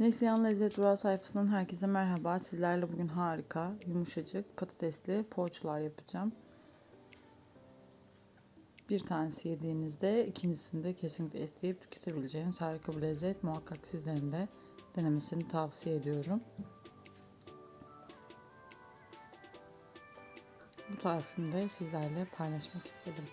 Neslihan Lezzet Durağı sayfasından herkese merhaba. Sizlerle bugün harika, yumuşacık, patatesli poğaçalar yapacağım. Bir tanesi yediğinizde ikincisini de kesinlikle isteyip tüketebileceğiniz harika bir lezzet. Muhakkak sizlerin de denemesini tavsiye ediyorum. Bu tarifimi de sizlerle paylaşmak istedim.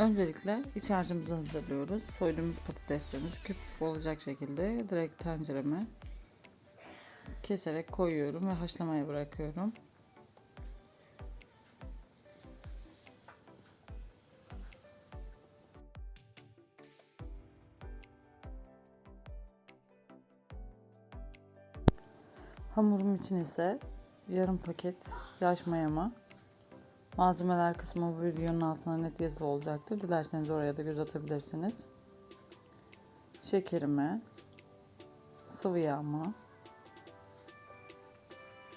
Öncelikle iç harcımızı hazırlıyoruz. Soyduğumuz patateslerimiz küp olacak şekilde direkt tencereme keserek koyuyorum ve haşlamaya bırakıyorum. Hamurum için ise yarım paket yaş mayama, Malzemeler kısmı bu videonun altına net yazılı olacaktır. Dilerseniz oraya da göz atabilirsiniz. Şekerimi, sıvı yağımı,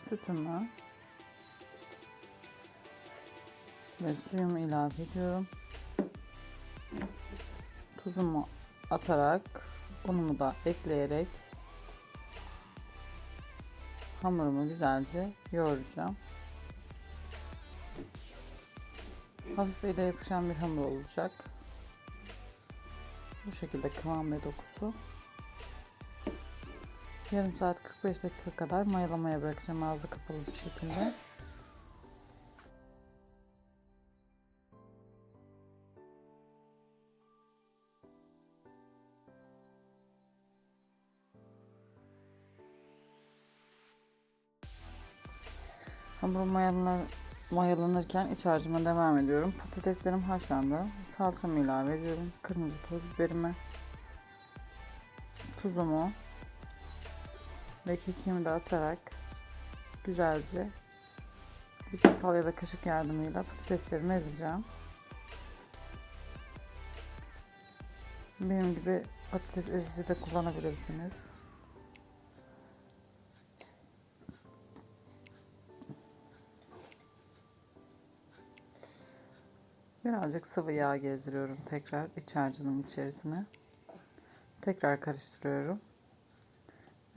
sütümü ve suyumu ilave ediyorum. Tuzumu atarak, unumu da ekleyerek hamurumu güzelce yoğuracağım. Hafif ele yapışan bir hamur olacak. Bu şekilde kıvam ve dokusu. Yarım saat 45 dakika kadar mayalamaya bırakacağım ağzı kapalı bir şekilde. Hamur mayalanır, mayalanırken iç harcıma devam ediyorum. Patateslerim haşlandı. Salçamı ilave ediyorum. Kırmızı toz biberimi. Tuzumu. Ve kekiğimi de atarak güzelce bir çatal ya da kaşık yardımıyla patateslerimi ezeceğim. Benim gibi patates ezici de kullanabilirsiniz. Birazcık sıvı yağ gezdiriyorum tekrar iç harcının içerisine. Tekrar karıştırıyorum.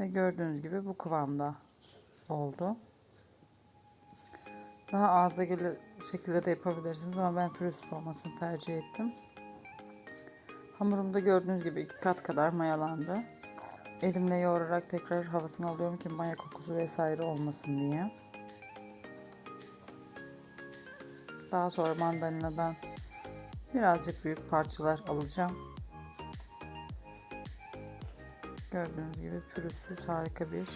Ve gördüğünüz gibi bu kıvamda oldu. Daha ağza gelir şekilde de yapabilirsiniz ama ben pürüzsüz olmasını tercih ettim. Hamurumda gördüğünüz gibi iki kat kadar mayalandı. Elimle yoğurarak tekrar havasını alıyorum ki maya kokusu vesaire olmasın diye. Daha sonra mandalinadan birazcık büyük parçalar alacağım. Gördüğünüz gibi pürüzsüz harika bir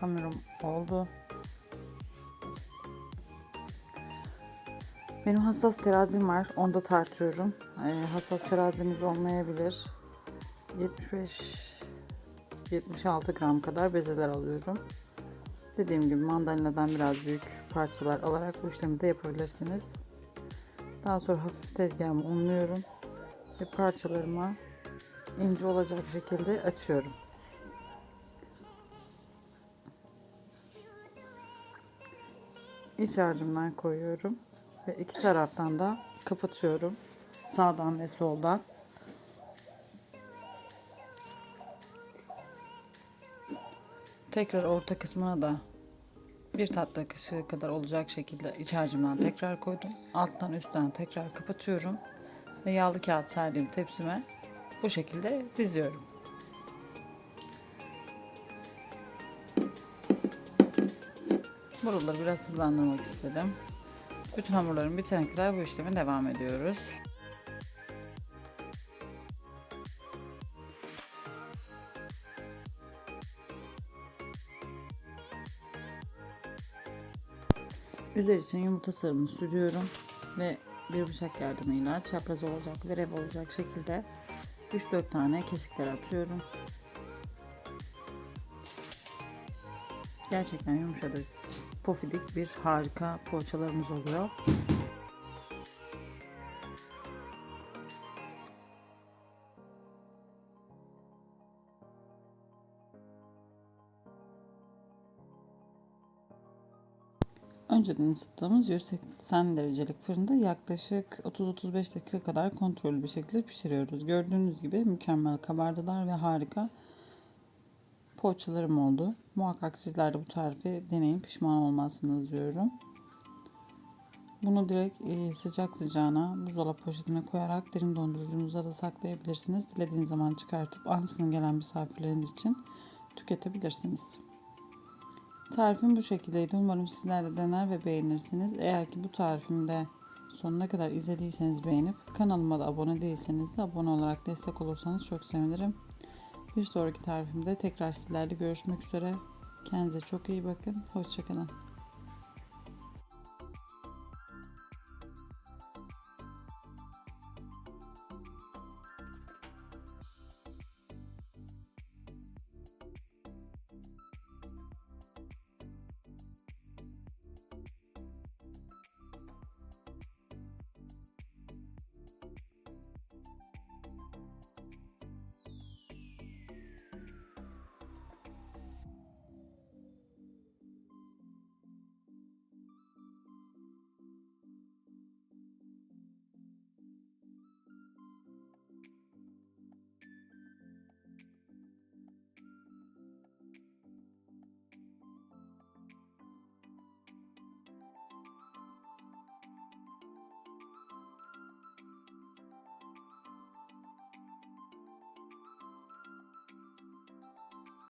hamurum oldu. Benim hassas terazim var. Onda tartıyorum. Ee, hassas teraziniz olmayabilir. 75 76 gram kadar bezeler alıyorum. Dediğim gibi mandalinadan biraz büyük parçalar alarak bu işlemi de yapabilirsiniz. Daha sonra hafif tezgahımı unluyorum ve parçalarıma ince olacak şekilde açıyorum. İç harcımdan koyuyorum ve iki taraftan da kapatıyorum. Sağdan ve soldan. Tekrar orta kısmına da bir tatlı kaşığı kadar olacak şekilde iç harcımdan tekrar koydum. Alttan üstten tekrar kapatıyorum. Ve yağlı kağıt serdiğim tepsime bu şekilde diziyorum. Buraları biraz hızlandırmak istedim. Bütün hamurlarım bitene kadar bu işleme devam ediyoruz. İçin yumurta sarımı sürüyorum ve bir bıçak yardımıyla çapraz olacak ve rev olacak şekilde 3-4 tane kesikler atıyorum. Gerçekten yumuşadı pofidik bir harika poğaçalarımız oluyor. Önceden ısıttığımız 180 derecelik fırında yaklaşık 30-35 dakika kadar kontrollü bir şekilde pişiriyoruz. Gördüğünüz gibi mükemmel kabardılar ve harika poğaçalarım oldu. Muhakkak sizler de bu tarifi deneyin pişman olmazsınız diyorum. Bunu direkt e, sıcak sıcağına buzdolabı poşetine koyarak derin dondurucunuzda da saklayabilirsiniz. Dilediğiniz zaman çıkartıp ansızın gelen misafirleriniz için tüketebilirsiniz. Tarifim bu şekildeydi. Umarım sizler de dener ve beğenirsiniz. Eğer ki bu tarifimde sonuna kadar izlediyseniz beğenip kanalıma da abone değilseniz de abone olarak destek olursanız çok sevinirim. Bir sonraki tarifimde tekrar sizlerle görüşmek üzere. Kendinize çok iyi bakın. Hoşçakalın.